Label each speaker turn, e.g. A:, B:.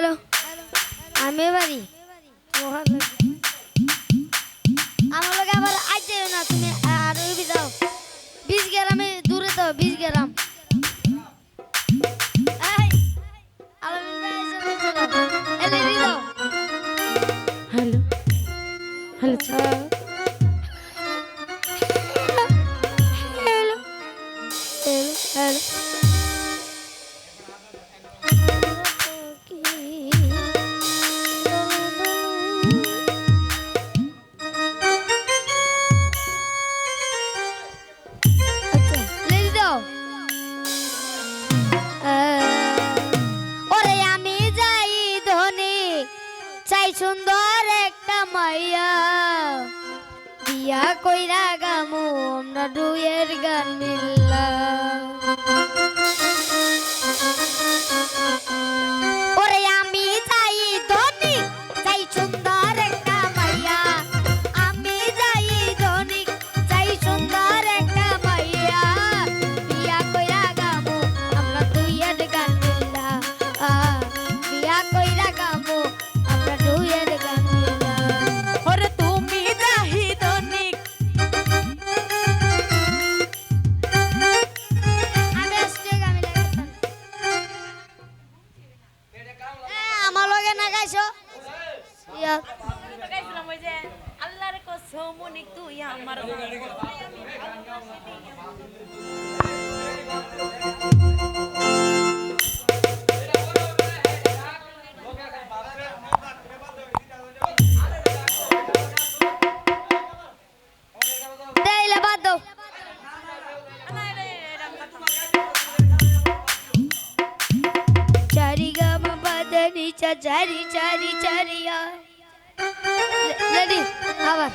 A: গ্রামে বাড়ি আমার লোক আবার আজ যাও না তুমি আর ওই যাও। বিশ গ্রামে দূরে তো বিশ গ্রাম। দিয়ে দাও।
B: Hello hello.
A: সুন্দর একটা মাইয়া। বিয়া কইরা গামু আমরা দুয়ের গান মিল্লা লগে না গাইছো
B: গাইছিলাম ওই যে আল্লাহর কসম তুই আমার
A: দেইলে ઝારી ચા ઝારી ચારી ચારી રેડી આવા